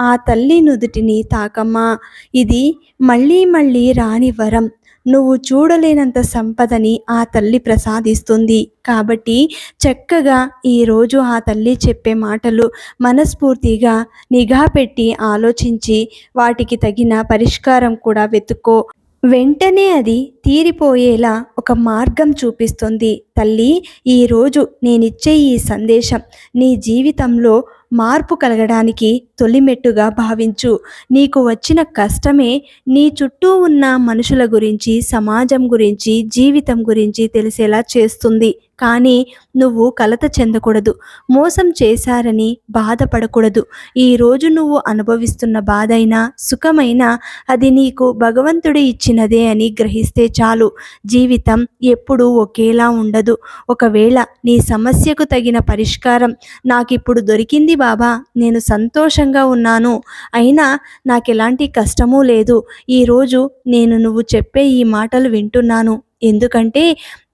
ఆ తల్లి నుదుటిని తాకమ్మా. ఇది మళ్ళీ మళ్ళీ రాని వరం. నువ్వు చూడలేనంత సంపదని ఆ తల్లి ప్రసాదిస్తుంది. కాబట్టి చక్కగా ఈరోజు ఆ తల్లి చెప్పే మాటలు మనస్ఫూర్తిగా నిఘా పెట్టి ఆలోచించి వాటికి తగిన పరిష్కారం కూడా వెతుక్కో. వెంటనే అది తీరిపోయేలా ఒక మార్గం చూపిస్తుంది. తల్లి ఈరోజు నేనిచ్చే ఈ సందేశం నీ జీవితంలో మార్పు కలగడానికి తొలిమెట్టుగా భావించు. నీకు వచ్చిన కష్టమే నీ చుట్టూ ఉన్న మనుషుల గురించి సమాజం గురించి జీవితం గురించి తెలిసేలా చేస్తుంది. కానీ నువ్వు కలత చెందకూడదు. మోసం చేశారని బాధపడకూడదు. ఈరోజు నువ్వు అనుభవిస్తున్న బాధైనా సుఖమైనా అది నీకు భగవంతుడు ఇచ్చినదే అని గ్రహిస్తే చాలు. జీవితం ఎప్పుడూ ఒకేలా ఉండదు. ఒకవేళ నీ సమస్యకు తగిన పరిష్కారం నాకు ఇప్పుడు దొరికింది బాబా నేను సంతోషంగా ఉన్నాను. అయినా నాకు ఎలాంటి కష్టమూ లేదు. ఈరోజు నేను నువ్వు చెప్పే ఈ మాటలు వింటున్నాను. ఎందుకంటే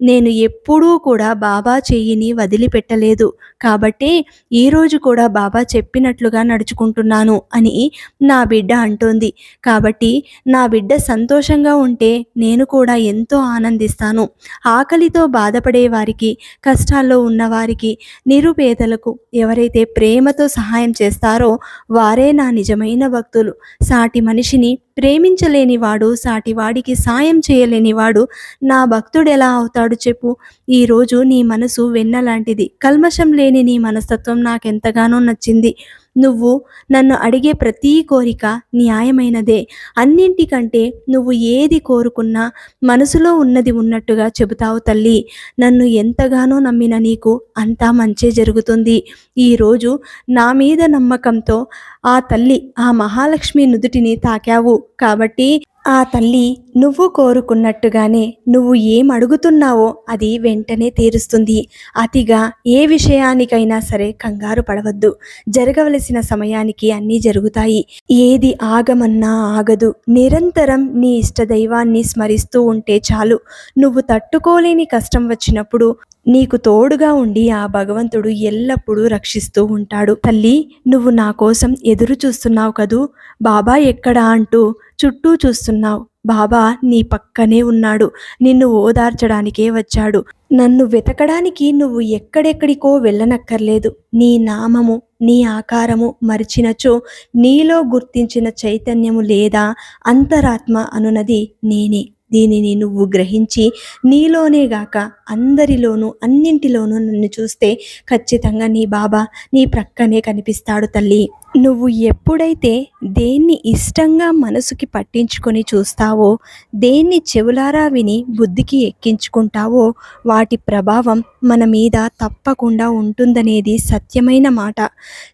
నేను ఎప్పుడూ కూడా బాబా చెయ్యిని వదిలిపెట్టలేదు. కాబట్టి ఈరోజు కూడా బాబా చెప్పినట్లుగా నడుచుకుంటున్నాను అని నా బిడ్డ అంటోంది. కాబట్టి నా బిడ్డ సంతోషంగా ఉంటే నేను కూడా ఎంతో ఆనందిస్తాను. ఆకలితో బాధపడే వారికి కష్టాల్లో ఉన్నవారికి నిరుపేదలకు ఎవరైతే ప్రేమతో సహాయం చేస్తారో వారే నా నిజమైన భక్తులు. సాటి మనిషిని ప్రేమించలేనివాడు సాటివాడికి సాయం చేయలేనివాడు నా భక్తుడు ఎలా అవుతాడు చెప్పు. ఈరోజు నీ మనసు వెన్నలాంటిది. కల్మషం లేని నీ మనస్తత్వం నాకెంతగానో నచ్చింది. నువ్వు నన్ను అడిగే ప్రతి కోరిక న్యాయమైనదే. అన్నింటికంటే నువ్వు ఏది కోరుకున్నా మనసులో ఉన్నది ఉన్నట్టుగా చెబుతావు తల్లి. నన్ను ఎంతగానో నమ్మిన నీకు అంతా మంచే జరుగుతుంది. ఈరోజు నా మీద నమ్మకంతో ఆ తల్లి ఆ మహాలక్ష్మి నుదుటిని తాకావు. కాబట్టి ఆ తల్లి నువ్వు కోరుకున్నట్టుగానే నువ్వు ఏం అడుగుతున్నావో అది వెంటనే తీరుస్తుంది. అతిగా ఏ విషయానికైనా సరే కంగారు పడవద్దు. జరగవలసిన సమయానికి అన్నీ జరుగుతాయి. ఏది ఆగమన్నా ఆగదు. నిరంతరం నీ ఇష్టదైవాన్ని స్మరిస్తూ ఉంటే చాలు. నువ్వు తట్టుకోలేని కష్టం వచ్చినప్పుడు నీకు తోడుగా ఉండి ఆ భగవంతుడు ఎల్లప్పుడూ రక్షిస్తూ ఉంటాడు. తల్లి నువ్వు నా కోసం ఎదురు చూస్తున్నావు కదూ? బాబా ఎక్కడా అంటూ చుట్టూ చూస్తున్నావు. బాబా నీ పక్కనే ఉన్నాడు. నిన్ను ఓదార్చడానికే వచ్చాడు. నన్ను వెతకడానికి నువ్వు ఎక్కడెక్కడికో వెళ్ళనక్కర్లేదు. నీ నామము నీ ఆకారము మరిచినచో నీలో గుర్తించిన చైతన్యము లేదా అంతరాత్మ అనునది నేనే. దీనిని నువ్వు గ్రహించి నీలోనే గాక అందరిలోనూ అన్నింటిలోనూ నన్ను చూస్తే ఖచ్చితంగా నీ బాబా నీ ప్రక్కనే కనిపిస్తాడు తల్లి. నువ్వు ఎప్పుడైతే దేన్ని ఇష్టంగా మనసుకి పట్టించుకొని చూస్తావో దేన్ని చెవులారా విని బుద్ధికి ఎక్కించుకుంటావో వాటి ప్రభావం మన మీద తప్పకుండా ఉంటుందనేది సత్యమైన మాట.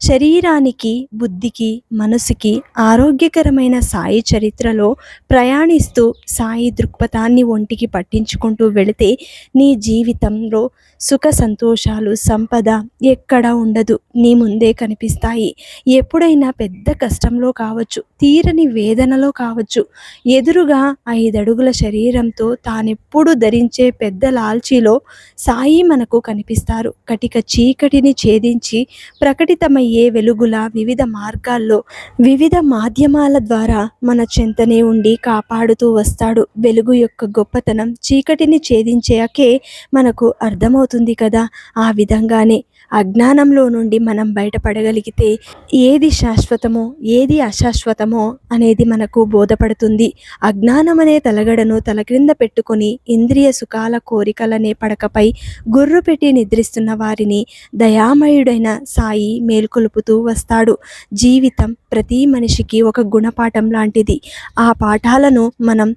శరీరానికి బుద్ధికి మనసుకి ఆరోగ్యకరమైన సాయి చరిత్రలో ప్రయాణిస్తూ సాయి దృక్పథాన్ని ఒంటికి పట్టించుకుంటూ వెళితే నీ జీవితంలో సుఖ సంతోషాలు సంపద ఎక్కడా ఉండదు. నీ ముందే కనిపిస్తాయి. ఎప్పుడైనా పెద్ద కష్టంలో కావచ్చు తీరని వేదనలో కావచ్చు ఎదురుగా ఐదడుగుల శరీరంతో తానెప్పుడు ధరించే పెద్ద లాల్చీలో సాయి మనకు కనిపిస్తారు. కటిక చీకటిని ఛేదించి ప్రకటితమయ్యే వెలుగుల వివిధ మార్గాల్లో వివిధ మాధ్యమాల ద్వారా మన చెంతనే ఉండి కాపాడుతూ వస్తాడు. వెలుగు యొక్క గొప్పతనం చీకటిని ఛేదించాకే మనకు అర్థమవుతుంది కదా? ఆ విధంగానే అజ్ఞానంలో నుండి మనం బయటపడగలిగితే ఏది శాశ్వతమో ఏది అశాశ్వతమో అనేది మనకు బోధపడుతుంది. అజ్ఞానం అనే తలగడను తల క్రింద పెట్టుకొని ఇంద్రియ సుఖాల కోరికలనే పడకపై గుర్రు పెట్టి నిద్రిస్తున్న వారిని దయామయుడైన సాయి మేల్కొలుపుతూ వస్తాడు. జీవితం ప్రతి మనిషికి ఒక గుణపాఠం లాంటిది. ఆ పాఠాలను మనం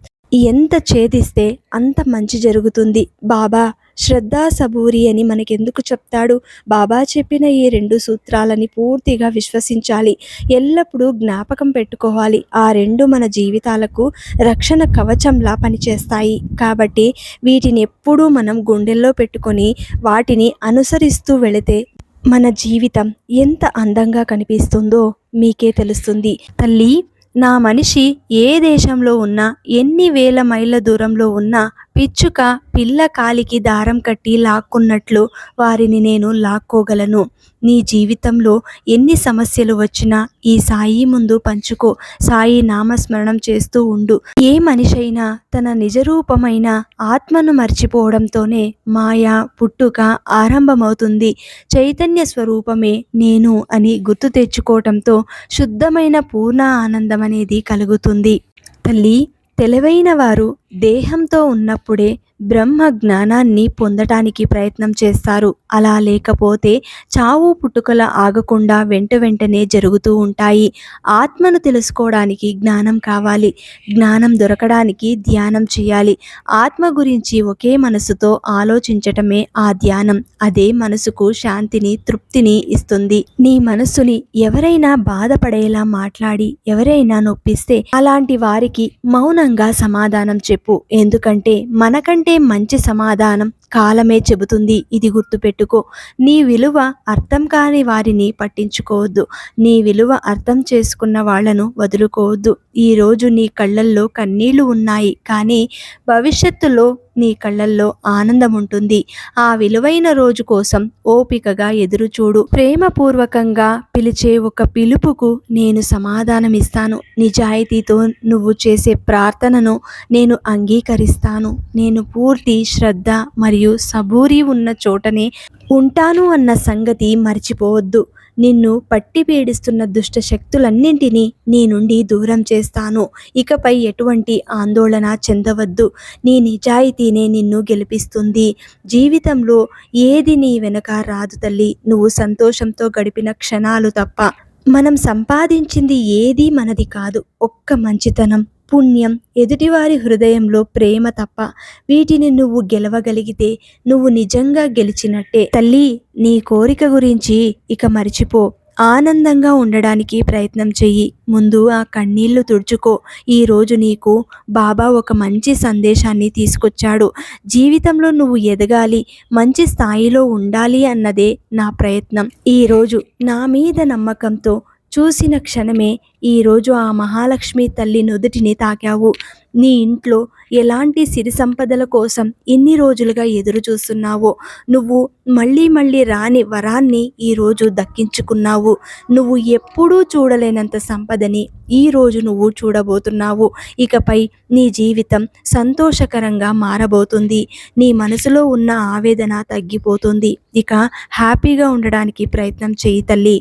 ఎంత ఛేదిస్తే అంత మంచి జరుగుతుంది. బాబా శ్రద్ధా సబూరి అని మనకెందుకు చెప్తాడు? బాబా చెప్పిన ఈ రెండు సూత్రాలని పూర్తిగా విశ్వసించాలి. ఎల్లప్పుడూ జ్ఞాపకం పెట్టుకోవాలి. ఆ రెండు మన జీవితాలకు రక్షణ కవచంలా పనిచేస్తాయి. కాబట్టి వీటిని ఎప్పుడూ మనం గుండెల్లో పెట్టుకొని వాటిని అనుసరిస్తూ వెళితే మన జీవితం ఎంత అందంగా కనిపిస్తుందో మీకే తెలుస్తుంది. తల్లి నా మనిషి ఏ దేశంలో ఉన్నా ఎన్ని వేల మైళ్ళ దూరంలో ఉన్నా పిచ్చుక పిల్ల కాలికి దారం కట్టి లాక్కున్నట్లు వారిని నేను లాక్కోగలను. నీ జీవితంలో ఎన్ని సమస్యలు వచ్చినా ఈ సాయి ముందు పంచుకో. సాయి నామస్మరణం చేస్తూ ఉండు. ఏ మనిషైనా తన నిజరూపమైన ఆత్మను మర్చిపోవడంతోనే మాయ పుట్టుక ఆరంభమవుతుంది. చైతన్య స్వరూపమే నేను అని గుర్తు తెచ్చుకోవటంతో శుద్ధమైన పూర్ణ ఆనందం అనేది కలుగుతుంది. తల్లి తెలివైన వారు దేహంతో ఉన్నప్పుడే బ్రహ్మ జ్ఞానాన్ని పొందటానికి ప్రయత్నం చేస్తారు. అలా లేకపోతే చావు పుట్టుకల ఆగకుండా వెంట వెంటనే జరుగుతూ ఉంటాయి. ఆత్మను తెలుసుకోవడానికి జ్ఞానం కావాలి. జ్ఞానం దొరకడానికి ధ్యానం చేయాలి. ఆత్మ గురించి ఒకే మనసుతో ఆలోచించటమే ఆ ధ్యానం. అదే మనసుకు శాంతిని తృప్తిని ఇస్తుంది. నీ మనస్సుని ఎవరైనా బాధపడేలా మాట్లాడి ఎవరైనా నొప్పిస్తే అలాంటి వారికి మౌనంగా సమాధానం చెప్పు. ఎందుకంటే మనకంటే మంచి సమాధానం కాలమే చెబుతుంది. ఇది గుర్తుపెట్టుకో. నీ విలువ అర్థం కాని వారిని పట్టించుకోవద్దు. నీ విలువ అర్థం చేసుకున్న వాళ్ళను వదులుకోవద్దు. ఈరోజు నీ కళ్ళల్లో కన్నీళ్ళు ఉన్నాయి. కానీ భవిష్యత్తులో నీ కళ్ళల్లో ఆనందం ఉంటుంది. ఆ విలువైన రోజు కోసం ఓపికగా ఎదురుచూడు. ప్రేమపూర్వకంగా పిలిచే ఒక పిలుపుకు నేను సమాధానమిస్తాను. నిజాయితీతో నువ్వు చేసే ప్రార్థనను నేను అంగీకరిస్తాను. నేను పూర్తి శ్రద్ధ మరియు సబూరి ఉన్న చోటనే ఉంటాను అన్న సంగతి మర్చిపోవద్దు. నిన్ను పట్టి పీడిస్తున్న దుష్ట శక్తులన్నింటినీ నీ నుండి దూరం చేస్తాను. ఇకపై ఎటువంటి ఆందోళన చెందవద్దు. నీ నిజాయితీనే నిన్ను గెలిపిస్తుంది. జీవితంలో ఏది నీ వెనక రాదు తల్లి. నువ్వు సంతోషంతో గడిపిన క్షణాలు తప్ప. మనం సంపాదించింది ఏది మనది కాదు. ఒక్క మంచితనం. పుణ్యం ఎదుటివారి హృదయంలో ప్రేమ తప్ప వీటిని నువ్వు గెలవగలిగితే నువ్వు నిజంగా గెలిచినట్టే. తల్లి నీ కోరిక గురించి ఇక మరిచిపో. ఆనందంగా ఉండడానికి ప్రయత్నం చెయ్యి. ముందు ఆ కన్నీళ్ళు తుడుచుకో. ఈరోజు నీకు బాబా ఒక మంచి సందేశాన్ని తీసుకొచ్చాడు. జీవితంలో నువ్వు ఎదగాలి మంచి స్థాయిలో ఉండాలి అన్నదే నా ప్రయత్నం. ఈరోజు నా మీద నమ్మకంతో చూసిన క్షణమే ఈరోజు ఆ మహాలక్ష్మి తల్లి నుదుటిని తాకావు. నీ ఇంట్లో ఎలాంటి సిరి సంపదల కోసం ఎన్ని రోజులుగా ఎదురు చూస్తున్నావో నువ్వు మళ్ళీ మళ్ళీ రాని వరాన్ని ఈరోజు దక్కించుకున్నావు. నువ్వు ఎప్పుడూ చూడలేనంత సంపదని ఈరోజు నువ్వు చూడబోతున్నావు. ఇకపై నీ జీవితం సంతోషకరంగా మారబోతుంది. నీ మనసులో ఉన్న ఆవేదన తగ్గిపోతుంది. ఇక హ్యాపీగా ఉండడానికి ప్రయత్నం చేయి తల్లి.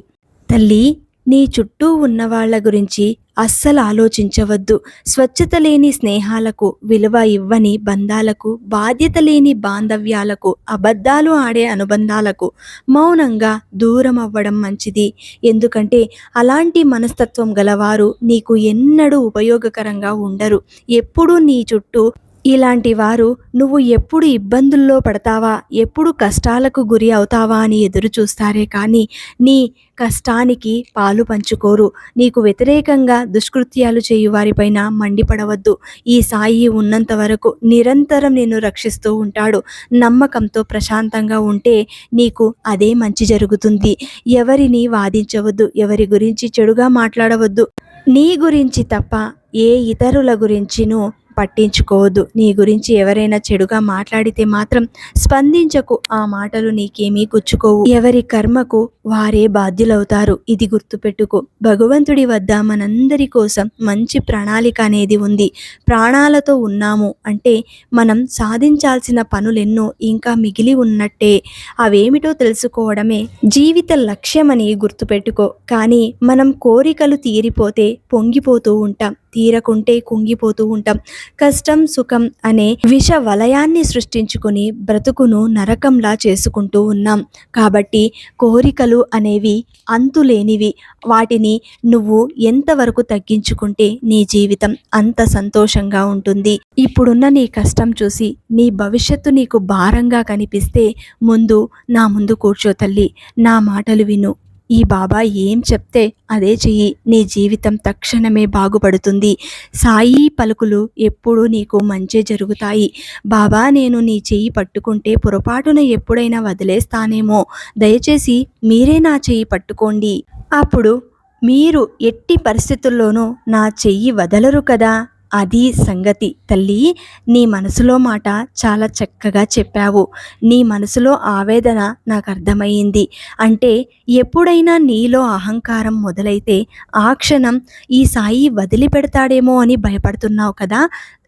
తల్లి నీ చుట్టూ ఉన్న వాళ్ళ గురించి అస్సలు ఆలోచించవద్దు. స్వచ్ఛత లేని స్నేహాలకు విలువ ఇవ్వని బంధాలకు బాధ్యత లేని బాంధవ్యాలకు అబద్ధాలు ఆడే అనుబంధాలకు మౌనంగా దూరం అవ్వడం మంచిది. ఎందుకంటే అలాంటి మనస్తత్వం గలవారు నీకు ఎన్నడూ ఉపయోగకరంగా ఉండరు. ఎప్పుడూ నీ చుట్టూ ఇలాంటి వారు నువ్వు ఎప్పుడు ఇబ్బందుల్లో పడతావా? ఎప్పుడు కష్టాలకు గురి అవుతావా అని ఎదురు చూస్తారే కానీ నీ కష్టానికి పాలు పంచుకోరు. నీకు వ్యతిరేకంగా దుష్కృత్యాలు చేయు వారిపైన మండిపడవద్దు. ఈ సాయి ఉన్నంత వరకు నిరంతరం నిన్ను రక్షిస్తూ ఉంటాడు. నమ్మకంతో ప్రశాంతంగా ఉంటే నీకు అదే మంచి జరుగుతుంది. ఎవరిని వాదించవద్దు. ఎవరి గురించి చెడుగా మాట్లాడవద్దు. నీ గురించి తప్ప ఏ ఇతరుల గురించినూ పట్టించుకోవద్దు. నీ గురించి ఎవరైనా చెడుగా మాట్లాడితే మాత్రం స్పందించకు. ఆ మాటలు నీకేమీ గుచ్చుకోవు. ఎవరి కర్మకు వారే బాధ్యులవుతారు. ఇది గుర్తుపెట్టుకో. భగవంతుడి వద్ద మనందరి కోసం మంచి ప్రణాళిక అనేది ఉంది. ప్రాణాలతో ఉన్నాము అంటే మనం సాధించాల్సిన పనులెన్నో ఇంకా మిగిలి ఉన్నట్టే. అవేమిటో తెలుసుకోవడమే జీవిత లక్ష్యమని గుర్తుపెట్టుకో. కానీ మనం కోరికలు తీరిపోతే పొంగిపోతూ ఉంటాం. తీరకుంటే కుంగిపోతూ ఉంటాం. కష్టం సుఖం అనే విష వలయాన్ని సృష్టించుకొని బ్రతుకును నరకంలా చేసుకుంటూ ఉన్నాం. కాబట్టి కోరికలు అనేవి అంతులేనివి. వాటిని నువ్వు ఎంతవరకు తగ్గించుకుంటే నీ జీవితం అంత సంతోషంగా ఉంటుంది. ఇప్పుడున్న నీ కష్టం చూసి నీ భవిష్యత్తు నీకు భారంగా కనిపిస్తే ముందు నా ముందు కూర్చో తల్లి. నా మాటలు విను. ఈ బాబా ఏం చెప్తే అదే చెయ్యి. నీ జీవితం తక్షణమే బాగుపడుతుంది. సాయి పలుకులు ఎప్పుడూ నీకు మంచి జరుగుతాయి. బాబా నేను నీ చెయ్యి పట్టుకుంటే పొరపాటున ఎప్పుడైనా వదిలేస్తానేమో. దయచేసి మీరే నా చెయ్యి పట్టుకోండి. అప్పుడు మీరు ఎట్టి పరిస్థితుల్లోనూ నా చెయ్యి వదలరు కదా? అది సంగతి తల్లి నీ మనసులో మాట చాలా చక్కగా చెప్పావు. నీ మనసులో ఆవేదన నాకు అర్థమయ్యింది అంటే ఎప్పుడైనా నీలో అహంకారం మొదలైతే ఆ క్షణం ఈ సాయి వదిలిపెడతాడేమో అని భయపడుతున్నావు కదా?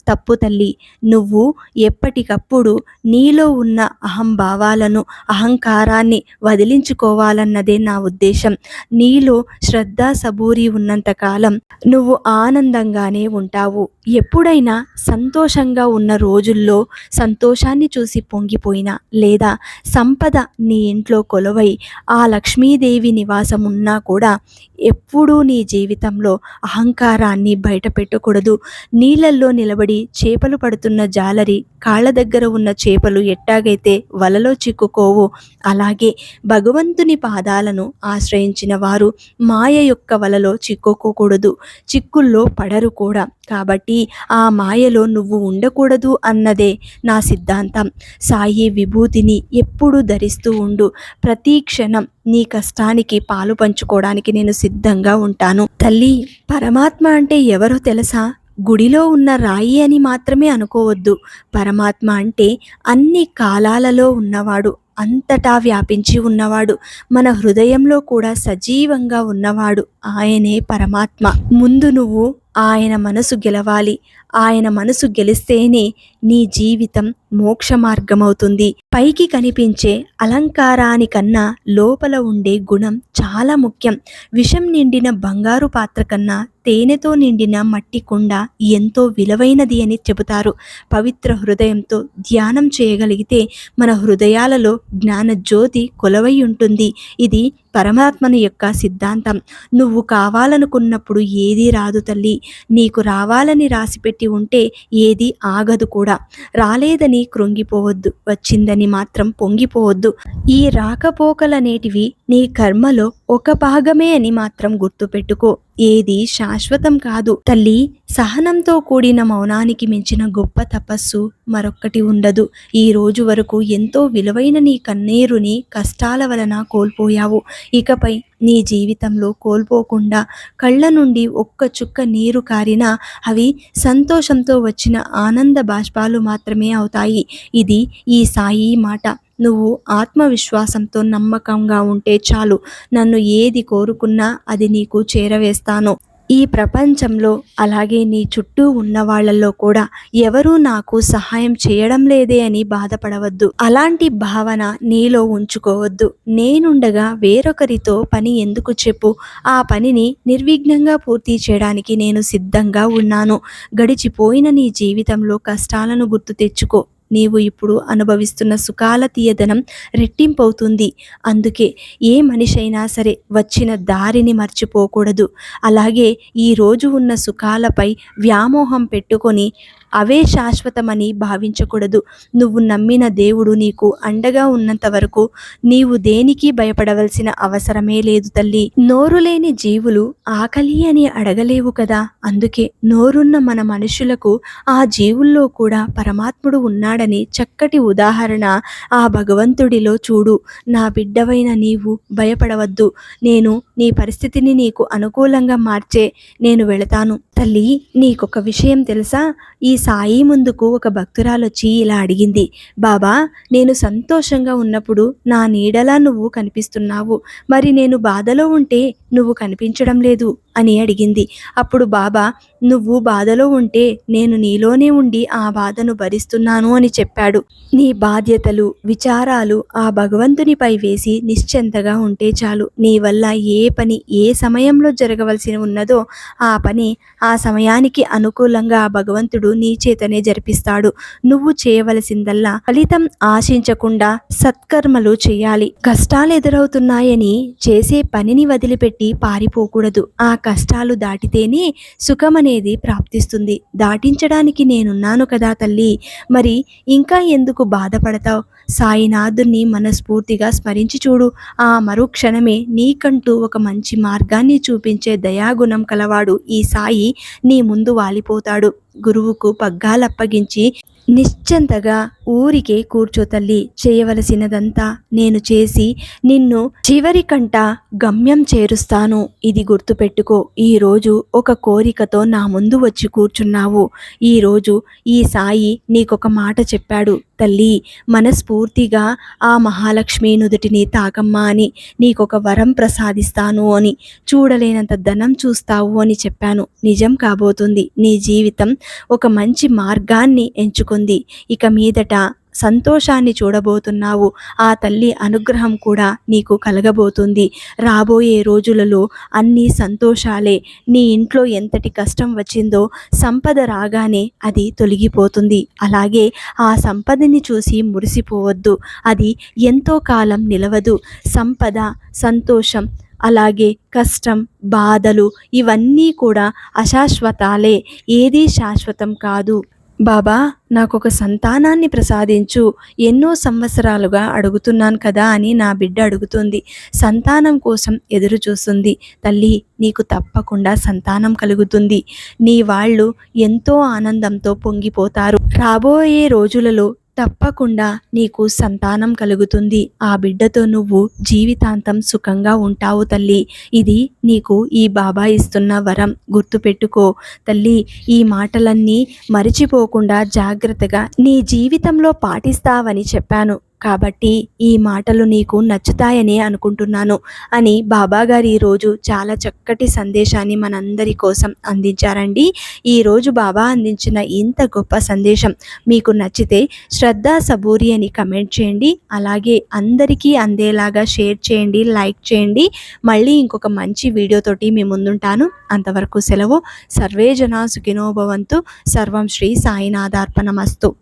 తప్పు తల్లి నువ్వు ఎప్పటికప్పుడు నీలో ఉన్న అహంభావాలను అహంకారాన్ని వదిలించుకోవాలన్నదే నా ఉద్దేశం. నీలో శ్రద్ధ సబూరి ఉన్నంతకాలం నువ్వు ఆనందంగానే ఉంటావు. ఎప్పుడైనా సంతోషంగా ఉన్న రోజుల్లో సంతోషాన్ని చూసి పొంగిపోయినా లేదా సంపద నీ ఇంట్లో కొలువై ఆ లక్ష్మీదేవి నివాసం ఉన్నా కూడా ఎప్పుడూ నీ జీవితంలో అహంకారాన్ని బయట పెట్టకూడదు నీళ్ళల్లో నిలబడి చేపలు పడుతున్న జాలరి కాళ్ళ దగ్గర ఉన్న చేపలు ఎట్టాగైతే వలలో చిక్కుకోవు అలాగే భగవంతుని పాదాలను ఆశ్రయించిన వారు మాయ యొక్క వలలో చిక్కుకోకూడదు. చిక్కుల్లో పడరు కూడా. కాబట్టి ఆ మాయలో నువ్వు ఉండకూడదు అన్నదే నా సిద్ధాంతం. సాయి విభూతిని ఎప్పుడూ ధరిస్తూ ఉండు. ప్రతి క్షణం నీ కష్టానికి పాలు పంచుకోవడానికి నేను సిద్ధంగా ఉంటాను. తల్లి పరమాత్మ అంటే ఎవరో తెలుసా? గుడిలో ఉన్న రాయి అని మాత్రమే అనుకోవద్దు. పరమాత్మ అంటే అన్ని కాలాలలో ఉన్నవాడు అంతటా వ్యాపించి ఉన్నవాడు మన హృదయంలో కూడా సజీవంగా ఉన్నవాడు. ఆయనే పరమాత్మ. ముందు నువ్వు ఆయన మనసు గెలవాలి. ఆయన మనసు గెలిస్తేనే నీ జీవితం మోక్ష మార్గమవుతుంది పైకి కనిపించే అలంకారానికన్నా లోపల ఉండే గుణం చాలా ముఖ్యం. విషం నిండిన బంగారు పాత్ర కన్నా తేనెతో నిండిన మట్టి కుండ ఎంతో విలువైనది అని చెబుతారు. పవిత్ర హృదయంతో ధ్యానం చేయగలిగితే మన హృదయాలలో జ్ఞాన జ్యోతి కొలవై ఉంటుంది. ఇది పరమాత్మను యొక్క సిద్ధాంతం. నువ్వు కావాలనుకున్నప్పుడు ఏదీ రాదు తల్లి. నీకు రావాలని రాసిపెట్టి ఉంటే ఏది ఆగదు కూడా. రాలేదని కృంగిపోవద్దు. వచ్చిందని మాత్రం పొంగిపోవద్దు. ఈ రాకపోకలనేటివి నీ కర్మలో ఒక భాగమే అని మాత్రం గుర్తుపెట్టుకో. ఏది శాశ్వతం కాదు. తల్లి సహనంతో కూడిన మౌనానికి మించిన గొప్ప తపస్సు మరొక్కటి ఉండదు. ఈ రోజు వరకు ఎంతో విలువైన నీ కన్నీరుని కష్టాల వలన కోల్పోయావు. ఇకపై నీ జీవితంలో కోల్పోకుండా కళ్ళ నుండి ఒక్క చుక్క నీరు కారినా అవి సంతోషంతో వచ్చిన ఆనంద బాష్పాలు మాత్రమే అవుతాయి. ఇది ఈ సాయి మాట. నువ్వు ఆత్మవిశ్వాసంతో నమ్మకంగా ఉంటే చాలు. నన్ను ఏది కోరుకున్నా అది నీకు చేరవేస్తాను. ఈ ప్రపంచంలో అలాగే నీ చుట్టూ ఉన్న వాళ్ళల్లో కూడా ఎవరూ నాకు సహాయం చేయడం లేదే అని బాధపడవద్దు. అలాంటి భావన నీలో ఉంచుకోవద్దు. నేనుండగా వేరొకరితో పని ఎందుకు చెప్పు? ఆ పనిని నిర్విఘ్నంగా పూర్తి చేయడానికి నేను సిద్ధంగా ఉన్నాను. గడిచిపోయిన నీ జీవితంలో కష్టాలను గుర్తు తెచ్చుకో. నీవు ఇప్పుడు అనుభవిస్తున్న సుఖాల తీయదనం రెట్టింపవుతుంది. అందుకే ఏ మనిషి అయినా సరే వచ్చిన దారిని మర్చిపోకూడదు. అలాగే ఈ రోజు ఉన్న సుఖాలపై వ్యామోహం పెట్టుకొని అవే శాశ్వతమని భావించకూడదు. నువ్వు నమ్మిన దేవుడు నీకు అండగా ఉన్నంత వరకు నీవు దేనికి భయపడవలసిన అవసరమే లేదు తల్లి. నోరు లేని జీవులు ఆకలి అని అడగలేవు కదా. అందుకే నోరున్న మన మనుషులకు ఆ జీవుల్లో కూడా పరమాత్ముడు ఉన్నాడని చక్కటి ఉదాహరణ ఆ భగవంతుడిలో చూడు. నా బిడ్డవైన నీవు భయపడవద్దు. నేను నీ పరిస్థితిని నీకు అనుకూలంగా మార్చే నేను వెళతాను. తల్లి నీకొక విషయం తెలుసా? ఈ సాయి ముందుకు ఒక భక్తురాలొచ్చి ఇలా అడిగింది. బాబా నేను సంతోషంగా ఉన్నప్పుడు నా నీడలా నువ్వు కనిపిస్తున్నావు. మరి నేను బాధలో ఉంటే నువ్వు కనిపించడం లేదు అని అడిగింది. అప్పుడు బాబా నువ్వు బాధలో ఉంటే నేను నీలోనే ఉండి ఆ బాధను భరిస్తున్నాను అని చెప్పాడు. నీ బాధ్యతలు విచారాలు ఆ భగవంతునిపై వేసి నిశ్చింతగా ఉంటే చాలు. నీ వల్ల ఏ పని ఏ సమయంలో జరగవలసి ఉన్నదో ఆ పని ఆ సమయానికి అనుకూలంగా ఆ భగవంతుడు నీ చేతనే జరిపిస్తాడు. నువ్వు చేయవలసిందల్లా ఫలితం ఆశించకుండా సత్కర్మలు చేయాలి. కష్టాలు ఎదురవుతున్నాయని చేసే పనిని వదిలిపెట్టి పారిపోకూడదు. ఆ కష్టాలు దాటితేనే సుఖమనే అనేది ప్రాప్తిస్తుంది. దాటించడానికి నేనున్నాను కదా తల్లి. మరి ఇంకా ఎందుకు బాధపడతావు? సాయినాథుని మనస్ఫూర్తిగా స్మరించి చూడు. ఆ మరుక్షణమే నీకంటూ ఒక మంచి మార్గాన్ని చూపించే దయాగుణం కలవాడు ఈ సాయి. నీ ముందు వాలిపోతాడు. గురువుకు పగ్గాలప్పగించి నిశ్చంతగా ఊరికే కూర్చో తల్లి చేయవలసినదంతా నేను చేసి నిన్ను చివరి కంట గమ్యం చేరుస్తాను. ఇది గుర్తుపెట్టుకో ఈరోజు ఒక కోరికతో నా ముందు వచ్చి కూర్చున్నావు. ఈరోజు ఈ సాయి నీకొక మాట చెప్పాడు. తల్లి మనస్ఫూర్తిగా ఆ మహాలక్ష్మి నుదుటిని తాకమ్మా అని నీకొక వరం ప్రసాదిస్తాను అని చూడలేనంత ధనం చూస్తావు అని చెప్పాను. నిజం కాబోతుంది. నీ జీవితం ఒక మంచి మార్గాన్ని ఎంచుకుంది. ఇక మీదట సంతోషాన్ని చూడబోతున్నావు. ఆ తల్లి అనుగ్రహం కూడా నీకు కలగబోతుంది. రాబోయే రోజులలో అన్ని సంతోషాలే. నీ ఇంట్లో ఎంతటి కష్టం వచ్చిందో సంపద రాగానే అది తొలగిపోతుంది. అలాగే ఆ సంపదని చూసి మురిసిపోవద్దు. అది ఎంతో కాలం నిలవదు. సంపద సంతోషం అలాగే కష్టం బాధలు ఇవన్నీ కూడా అశాశ్వతాలే. ఏదీ శాశ్వతం కాదు. బాబా నాకు ఒక సంతానాన్ని ప్రసాదించు. ఎన్నో సంవత్సరాలుగా అడుగుతున్నాను కదా అని నా బిడ్డ అడుగుతుంది. సంతానం కోసం ఎదురు చూస్తుంది. తల్లి నీకు తప్పకుండా సంతానం కలుగుతుంది. నీ వాళ్ళు ఎంతో ఆనందంతో పొంగిపోతారు. రాబోయే రోజులలో తప్పకుండా నీకు సంతానం కలుగుతుంది. ఆ బిడ్డతో నువ్వు జీవితాంతం సుఖంగా ఉంటావు తల్లి. ఇది నీకు ఈ బాబా ఇస్తున్న వరం. గుర్తుపెట్టుకో తల్లి ఈ మాటలన్నీ మరిచిపోకుండా జాగ్రత్తగా నీ జీవితంలో పాటిస్తావని చెప్పాను. కాబట్టి ఈ మాటలు నీకు నచ్చుతాయని అనుకుంటున్నాను అని బాబాగారు ఈరోజు చాలా చక్కటి సందేశాన్ని మనందరి కోసం అందించారండి. ఈరోజు బాబా అందించిన ఇంత గొప్ప సందేశం మీకు నచ్చితే శ్రద్ధ సబూరి అని కమెంట్ చేయండి. అలాగే అందరికీ అందేలాగా షేర్ చేయండి లైక్ చేయండి. మళ్ళీ ఇంకొక మంచి వీడియోతోటి మీ ముందుంటాను. అంతవరకు సెలవు. సర్వే జనా సుఖినోభవంతు సర్వం శ్రీ సాయినాథార్పణమస్తు.